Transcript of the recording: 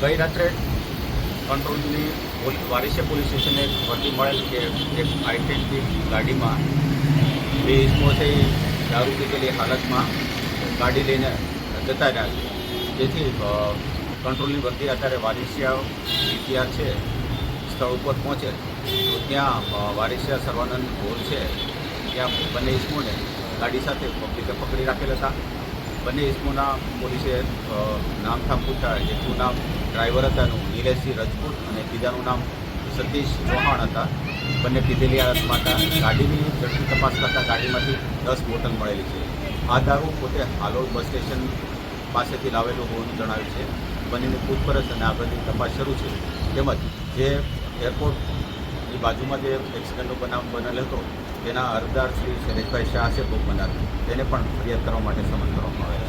ગઈ રાત્રે કંટ્રોલની વારીસે પોલીસ સ્ટેશને એક મળેલ કે એક આઈ ગાડીમાં બે ઇસમો છે, એ દારૂ પીધેલી હાલતમાં ગાડી લઈને જતા રહ્યા છે. જેથી કંટ્રોલની વર્તી અત્યારે વારિસિયા ઇતિહાસ છે, સ્થળ ઉપર પહોંચે. તો ત્યાં વારિસિયા સર્વાનંદ હોલ છે. ત્યાં બંને ઇસમોને ગાડી સાથે પબ્લિકે પકડી રાખેલા હતા. બંને ઇસમોના પોલીસે અ, નામ ઠામ એકનું નામ ડ્રાઈવર હતા એનું નિલેશસિંહ રજપૂત અને બીજાનું નામ સતીશ ચૌહાણ હતા. બંને પીધેલી હાલતમાં હતા. ગાડીની ઝડપી તપાસ કરતાં ગાડીમાંથી દસ બોટલ મળેલી છે. આ દારૂ પોતે હાલોલ બસ સ્ટેશન પાસેથી લાવેલું હોવાનું જણાવ્યું છે. બંનેની પૂછપરછ અને આગળની તપાસ શરૂ છે. તેમજ જે એરપોર્ટની બાજુમાં જે એક્સિડન્ટનો બનાવ બનેલો હતો તેના અરજદાર શ્રી શૈલેષભાઈ શાહ છે બનનાર તેને પણ ફરિયાદ કરવા માટે સમન કરવામાં આવે છે.